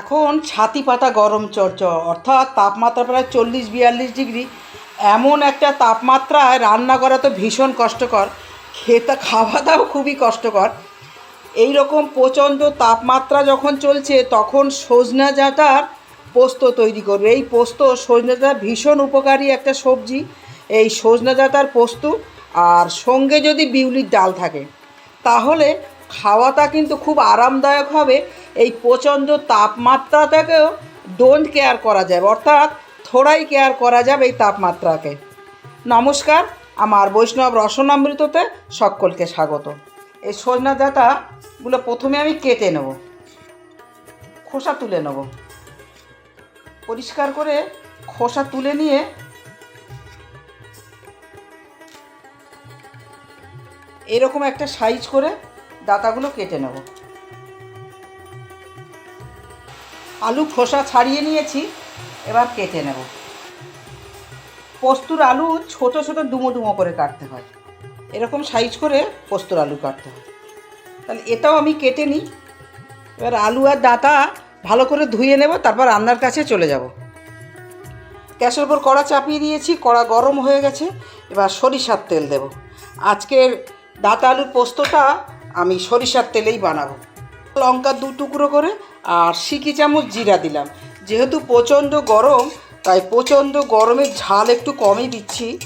এখন ছাতি পাতা গরম চর্চ অর্থাৎ তাপমাত্রা প্রায় চল্লিশ বিয়াল্লিশ ডিগ্রি। এমন একটা তাপমাত্রায় রান্না করা তো ভীষণ কষ্টকর, খেতে খাওয়া দাও খুবই কষ্টকর। এই রকম প্রচণ্ড তাপমাত্রা যখন চলছে, তখন সজনা ডাঁটার পোস্ত তৈরি করবে। এই পোস্ত সজনা ডাঁটা ভীষণ উপকারী একটা সবজি। এই সজনা ডাঁটার পোস্ত আর সঙ্গে যদি বিউলির ডাল থাকে, তাহলে খাওয়াটা কিন্তু খুব আরামদায়ক হবে। এই প্রচণ্ড তাপমাত্রাটাকেও ডোন্ট কেয়ার করা যাবে অর্থাৎ থোড়াই কেয়ার করা যাবে এই তাপমাত্রাকে। নমস্কার, আমার বৈষ্ণব রসনামৃততে সকলকে স্বাগত। এই সজনা ডাঁটাগুলো প্রথমে আমি কেটে নেব। খোসা তুলে নেব। পরিষ্কার করে খোসা তুলে নিয়ে এরকম একটা সাইজ করে ডাটাগুলো কেটে নেব। আলু খোসা ছাড়িয়ে নিয়েছি, এবার কেটে নেব। পোস্তুর আলু ছোট ছোট ডুমো ডুমো করে কাটতে হয়। এরকম সাইজ করে পোস্তুর আলু কাটতে হয়। তাহলে এটাও আমি কেটে নিই। এবার আলু আর ডাটা ভালো করে ধুয়ে নেব, তারপর রান্নার কাছে চলে যাব। গ্যাসের উপর কড়া চাপিয়ে দিয়েছি, কড়া গরম হয়ে গেছে। এবার সরিষার তেল দেব। আজকের ডাটা আলুর পোস্তটা আমি সরিষার তেলেই বানাবো। লঙ্কা দু টুকরো করে আর সিকি চামচ জিরা দিলাম। যেহেতু প্রচণ্ড গরম, তাই প্রচণ্ড গরমের ঝাল একটু কমই দিচ্ছি।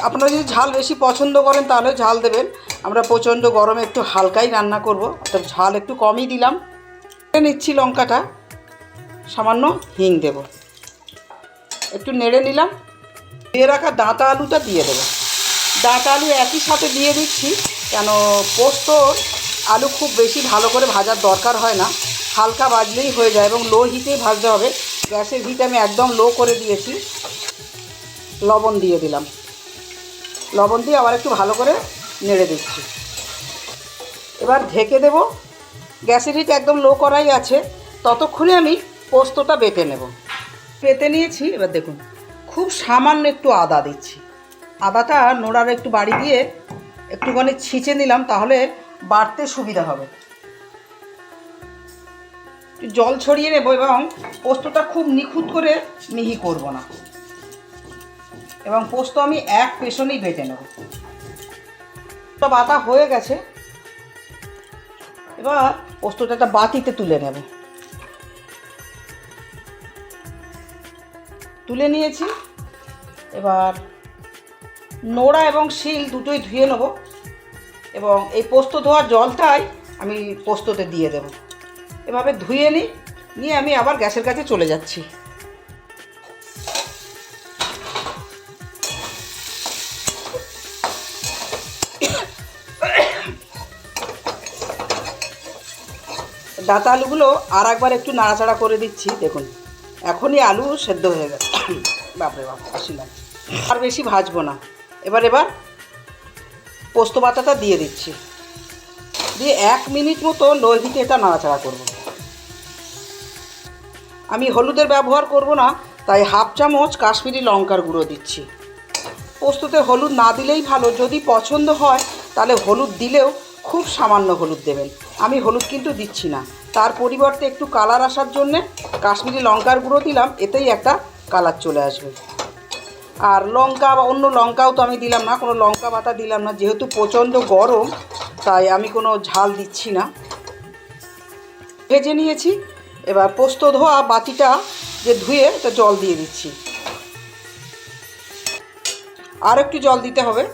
আপনারা যদি ঝাল বেশি পছন্দ করেন তাহলে ঝাল দেবেন। আমরা প্রচণ্ড গরমে একটু হালকাই রান্না করব। অর্থাৎ ঝাল একটু কমই দিলাম। নিচ্ছি লঙ্কাটা। সামান্য হিং দেব। একটু নেড়ে নিলাম। দিয়ে রাখা দাঁতা আলুটা দিয়ে দেবো। ডাঁটা আলু একই সাথে দিয়ে দিচ্ছি। কেন পোস্ত আলু খুব বেশি ভালো করে ভাজার দরকার হয় না। হালকা ভাজলেই হয়ে যায় এবং লো হিটেই ভাজতে হবে। গ্যাসের হিট আমি একদম লো করে দিয়েছি। লবণ দিয়ে দিলাম। লবণ দিয়ে আবার একটু ভালো করে নেড়ে দিচ্ছি। এবার ঢেকে দেব। গ্যাসের হিট একদম লো করাই আছে। ততক্ষণে আমি পোস্তটা বেটে নেব। পেতে নিয়েছি, এবার দেখুন, খুব সামান্য একটু আদা দিচ্ছি। আদাটা নোড়ার একটু বাড়ি দিয়ে একটুখানি ছিঁচে নিলাম, তাহলে বাড়তে সুবিধা হবে। জল ছড়িয়ে নেব এবং পোস্তটা খুব নিখুঁত করে মিহি করব না। এবং পোস্ত আমি এক পেছনেই বেটে নেব। তো বাটা হয়ে গেছে। এবার পোস্তটা একটা বাতিতে তুলে নেব। তুলে নিয়েছি। এবার নোড়া এবং শিল দুটোই ধুয়ে নেব। এবং এই পোস্ত ধোয়ার জলটাই আমি পোস্ততে দিয়ে দেব। এভাবে ধুয়ে নিই, নিয়ে আমি আবার গ্যাসের কাছে চলে যাচ্ছি। ডাটা আলুগুলো আর একবার একটু নাড়াচাড়া করে দিচ্ছি, দেখুন। এখনই আলু সেদ্ধ হয়ে গেছে। বাপরে বাপ লাগছে আর বেশি ভাজবো না। এবার এবার পোস্ত বাটাটা দিয়ে দিচ্ছি। দিয়ে এক মিনিট মতো লো হিটে এটা নাড়াচাড়া করব। আমি হলুদের ব্যবহার করব না, তাই হাফ চামচ কাশ্মীরি লঙ্কার গুঁড়ো দিচ্ছি। পোস্ততে হলুদ না দিলেই ভালো, যদি পছন্দ হয়, তাহলে হলুদ দিলেও খুব সামান্য হলুদ দেবেন। আমি হলুদ কিন্তু দিচ্ছি না। তার পরিবর্তে একটু কালার আসার জন্যে কাশ্মীরি লঙ্কার গুঁড়ো দিলাম, এতেই একটা কালার চলে আসবে। আর লঙ্কা বা অন্য লঙ্কাও তো আমি দিলাম না, কোনো লঙ্কা বাটা দিলাম না। যেহেতু প্রচণ্ড গরম, তাই আমি কোনো ঝাল দিচ্ছি না। ভেজে নিয়েছি, এবার পোস্ত ধোয়া বাটিটা যে ধুয়ে তা জল দিয়ে দিচ্ছি। আর একটু জল দিতে হবে।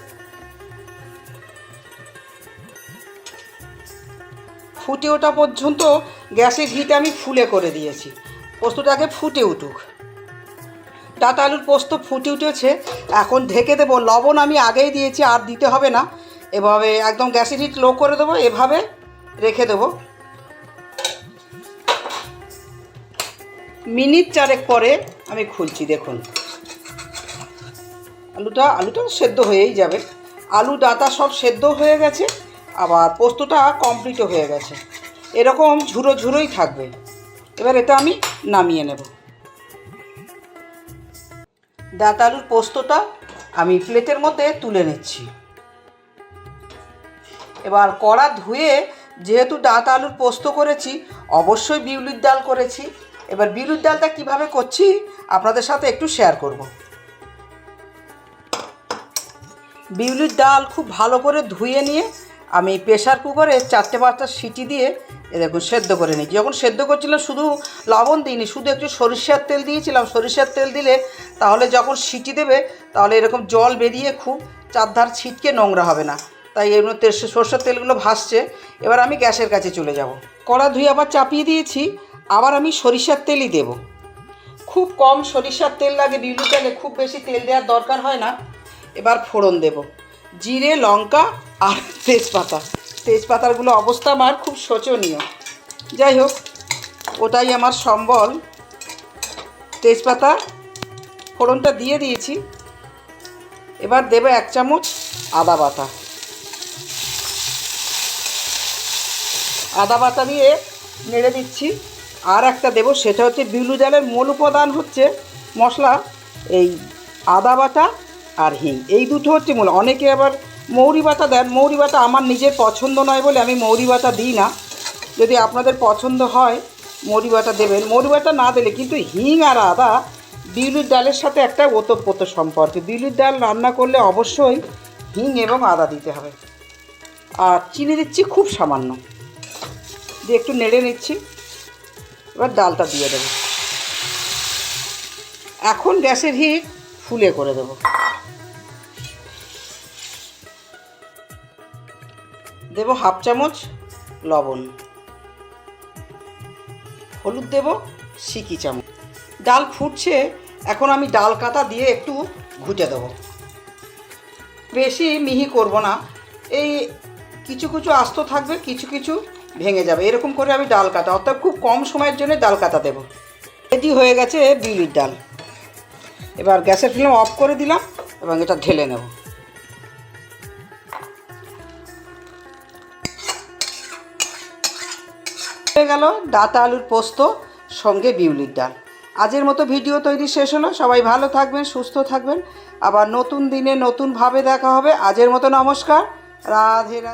ফুটে ওঠা পর্যন্ত গ্যাসের হিট আমি ফুলে করে দিয়েছি। পোস্তটাকে ফুটে উঠুক। ডাটা আলুর পোস্ত ফুটে উঠেছে। এখন ঢেকে দেবো। লবণ আমি আগেই দিয়েছি, আর দিতে হবে না। এভাবে একদম গ্যাসের হিট লো করে দেবো। এভাবে রেখে দেবো। মিনিট চারেক পরে আমি খুলছি, দেখুন। আলুটা আলুটা সেদ্ধ হয়েই যাবে। আলু ডাটা সব সেদ্ধ হয়ে গেছে। আবার পোস্তটা কমপ্লিটও হয়ে গেছে। এরকম ঝুরো ঝুরোই থাকবে। এবার এটা আমি নামিয়ে নেব। আলুর পোস্তটা আমি প্লেটের মধ্যে তুলে নিচ্ছি। এবার কড়া ধুয়ে যেহেতু ডাটা আলুর পোস্ত করেছি, অবশ্যই বিউলির ডাল করেছি। এবার বিউলির ডালটা কীভাবে করছি আপনাদের সাথে একটু শেয়ার করব। বিউলির ডাল খুব ভালো করে ধুয়ে নিয়ে আমি প্রেশার কুকারে চারটে পাঁচটা সিটি দিয়ে এ দেখুন সেদ্ধ করে নিই যখন সেদ্ধ করছিলাম শুধু লবণ দিইনি, শুধু একটু সরিষার তেল দিয়েছিলাম। সরিষার তেল দিলে তাহলে যখন সিটি দেবে, তাহলে এরকম জল বেরিয়ে খুব চারধার ছিটকে নোংরা হবে না। তাই এর মধ্যে সর্ষের তেলগুলো ভাসছে। এবার আমি গ্যাসের কাছে চলে যাব। কড়া ধুয়ে আবার চাপিয়ে দিয়েছি। আবার আমি সরিষার তেলই দেবো। খুব কম সরিষার তেল লাগে বিউলি তেলে খুব বেশি তেল দেওয়ার দরকার হয় না। এবার ফোড়ন দেব। জিরে, লঙ্কা আর তেজপাতা। তেজপাতারগুলো অবস্থা আমার খুব শোচনীয়। যাই হোক, ওটাই আমার সম্বল। তেজপাতা ফোড়নটা দিয়ে দিয়েছি। এবার দেবো এক চামচ আদা বাটা। আদা বাটা দিয়ে নেড়ে দিচ্ছি। আর একটা দেবো, সেটা হচ্ছে বিউলু ডালের মূল উপাদান হচ্ছে মশলা, এই আদা বাটা আর হিং। এই দুটো হচ্ছে মূল। অনেকে আবার মৌরি বাটা দেন। মৌরি বাটা আমার নিজের পছন্দ নয় বলে আমি মৌরি বাটা দিই না। যদি আপনাদের পছন্দ হয়, মৌরি বাটা দেবেন। মৌরি বাটা না দিলে কিন্তু হিং আর আদা বিউলির ডালের সাথে একটা ওতপ্রোত সম্পর্ক। বিউলির ডাল রান্না করলে অবশ্যই হিং এবং আদা দিতে হবে। আর চিনি দিচ্ছি খুব সামান্য। দিয়ে একটু নেড়ে নিচ্ছি। এবার ডালটা দিয়ে দেবো। এখন গ্যাসের হিট ফুলে করে দেবো। দেবো হাফ চামচ লবণ। হলুদ দেব সিকি চামচ। ডাল ফুটছে, এখন আমি ডাল কাতা দিয়ে একটু ঘুটে দেবো। বেশি মিহি করব না, এই কিছু কিছু আস্ত থাকবে, কিছু কিছু ভেঙে যাবে, এরকম করে আমি ডাল কাটা, অর্থাৎ খুব কম সময়ের জন্য ডাল কাটা দেবো। এটি হয়ে গেছে বিউলির ডাল। এবার গ্যাসের ফ্লেম অফ করে দিলাম এবং এটা ঢেলে নেব। হয়ে গেল ডাটা আলুর পোস্ত, সঙ্গে বিউলির ডাল। আজের মতো ভিডিও তৈরি শেষ হলো। সবাই ভালো থাকবেন, সুস্থ থাকবেন। আবার নতুন দিনে নতুনভাবে দেখা হবে। আজের মতো নমস্কার। রাধে রাধে।